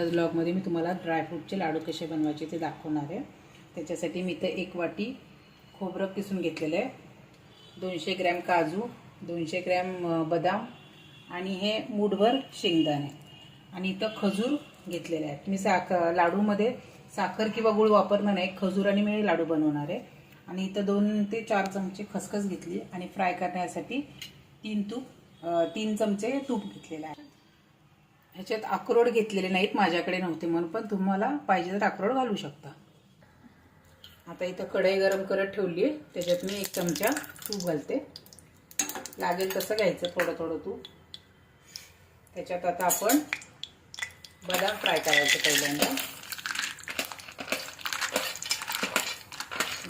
आजच्या ब्लॉगमध्ये मी तुम्हाला ड्रायफ्रूटचे लाडू कसे बनवायचे ते दाखवणार आहे. त्याच्यासाठी मी इथं एक वाटी खोबरं किसून घेतलेलं आहे. दोनशे ग्रॅम काजू दोनशे ग्रॅम बदाम आणि हे मूठभर शेंगदाणे. आणि इथं खजूर घेतलेले आहेत. मी साख लाडूमध्ये साखर किंवा गूळ वापरणार नाही खजूर आणि मी लाडू बनवणार आहे. आणि इथं दोन ते चार चमचे खसखस घेतली आणि फ्राय करण्यासाठी तीन तूप तीन चमचे तूप घेतलेलं आहे. ह्याच्यात अक्रोड घेतलेले नाहीत माझ्याकडे नव्हते म्हणून पण तुम्हाला पाहिजे तर अक्रोड घालू शकता. आता इथं कढई गरम करत ठेवली आहे त्याच्यात मी एक चमचा तूप घालते. लागेल तसं घ्यायचं थोडं थोडं तूप. त्याच्यात आता आपण बदाम फ्राय करायचं पहिल्यांदा.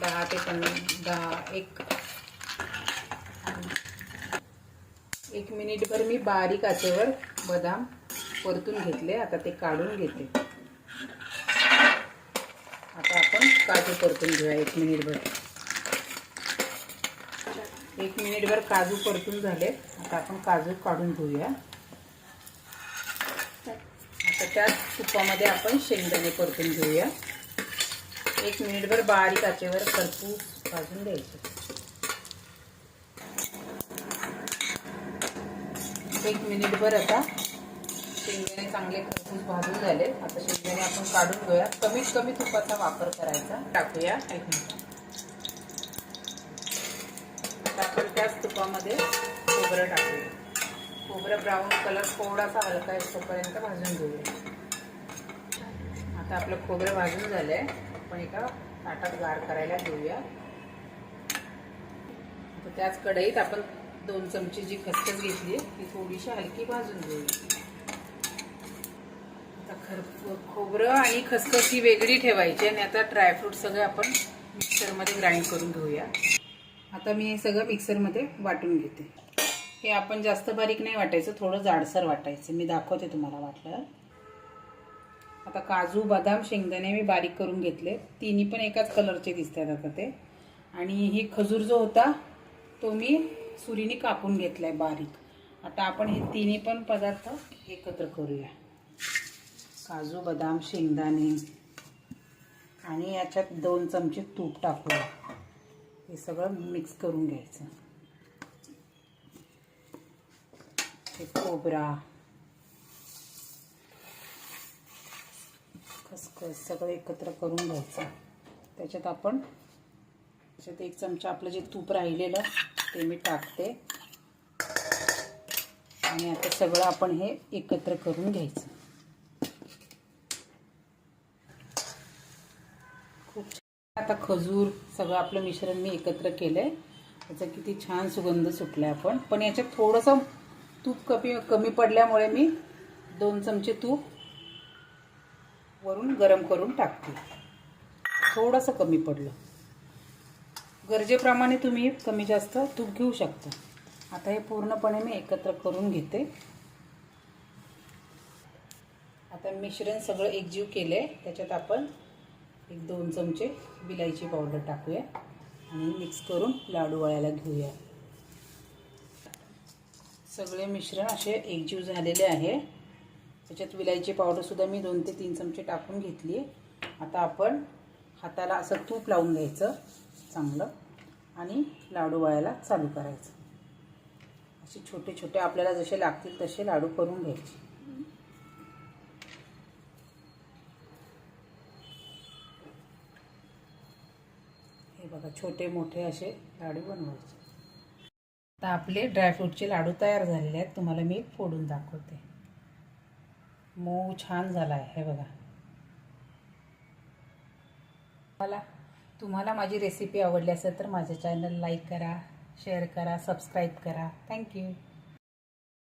दहा ते पण दहा एक. एक मिनिटभर मी बारीक आचेवर बदाम परतून घेतले आता ते काढून घेते. आता आपण काजू परतून घेऊया एक मिनिटभर. एक मिनिटभर काजू परतून झाले. आता आपण काजू काढून घेऊया. आता त्याच तुपामध्ये आपण शेंगदाणे परतून घेऊया. एक मिनिटभर बारीक आचेवर खरपूस भाजून द्यायचे एक मिनिटभर आता शेंगदाणे चांगले खरपूस भाजून झाले. आता शेंगदाणे आपण काढून घेऊया कमीत कमी तुपाचा वापर करायचा. टाकूया एक मिनिट. आपण त्याच तुपामध्ये खोबरं टाकूया. खोबरं ब्राऊन कलर थोडासा हलका येतोपर्यंत भाजून घेऊया. आता आपलं खोबरं भाजून झालंय. आपण एका ताटात गार करायला घेऊया. त्याच कढईत आपण दोन चमचे जी खसखस घेतली ती थोडीशी हलकी भाजून घेऊया. खर खोबरं आणि खसखस ही वेगळी ठेवायची आणि आता ड्रायफ्रूट सगळं आपण मिक्सरमध्ये ग्राइंड करून घेऊया. आता मी हे सगळं मिक्सरमध्ये वाटून घेते. हे आपण जास्त बारीक नाही वाटायचं थोडं जाडसर वाटायचं. मी दाखवते तुम्हाला वाटलं. आता काजू बदाम शेंगदाणे मी बारीक करून घेतले. तिन्ही पण एकाच कलरचे दिसतात आता ते. आणि ही खजूर जो होता तो मी सुरीने कापून घेतलाय बारीक. आता आपण हे तिन्ही पण पदार्थ एकत्र करूया. काजू बदाम शेंगदाणे. आणि याच्यात दोन चमचे तूप टाकूया हे सगळं मिक्स करून घ्यायचं. हे खोबरा. खसखस सगळं एकत्र करून घ्यायचं. त्याच्यात आपण त्याच्यात एक चमचा आपलं जे तूप राहिलेलं ते मी टाकते. आणि आता सगळं आपण हे एकत्र करून घ्यायचं खूप छान आता खजूर सगळं आपलं मिश्रण मी एकत्र केलं आहे त्याचा किती छान सुगंध सुटला आपण. पण याच्यात थोडंसं तूप कमी कमी पडल्यामुळे मी दोन चमचे तूप वरून गरम करून टाकते. थोडंसं कमी पडलं. गरजेप्रमाणे तुम्ही कमी जास्त तूप घेऊ शकता. आता हे पूर्णपणे मी एकत्र करून घेते. आता मिश्रण सगळं एकजीव केलं आहे त्याच्यात आपण एक दोन चमचे विलायची पावडर टाकूया आणि मिक्स करून लाडू वळायला घेऊया. सगळे मिश्रण असे एकजीव झालेले आहे. त्याच्यात विलायची पावडरसुद्धा मी दोन ते तीन चमचे टाकून घेतली. आता आपण हाताला असं तूप लावून घ्यायचं चांगलं आणि लाडू वळायला चालू करायचं. असे छोटे छोटे आपल्याला जसे लागतील तसे लाडू करून घ्यायचे. बघा छोटे मोठे असे लाडू बनवायचे. आता आपले ड्रायफ्रूटचे लाडू तयार झालेले आहेत. तुम्हाला मी फोडून दाखवते. मऊ छान झाला आहे हे बघा. मला तुम्हाला माझी रेसिपी आवडली असेल तर माझ्या चॅनल लाईक करा शेअर करा सबस्क्राईब करा. Thank you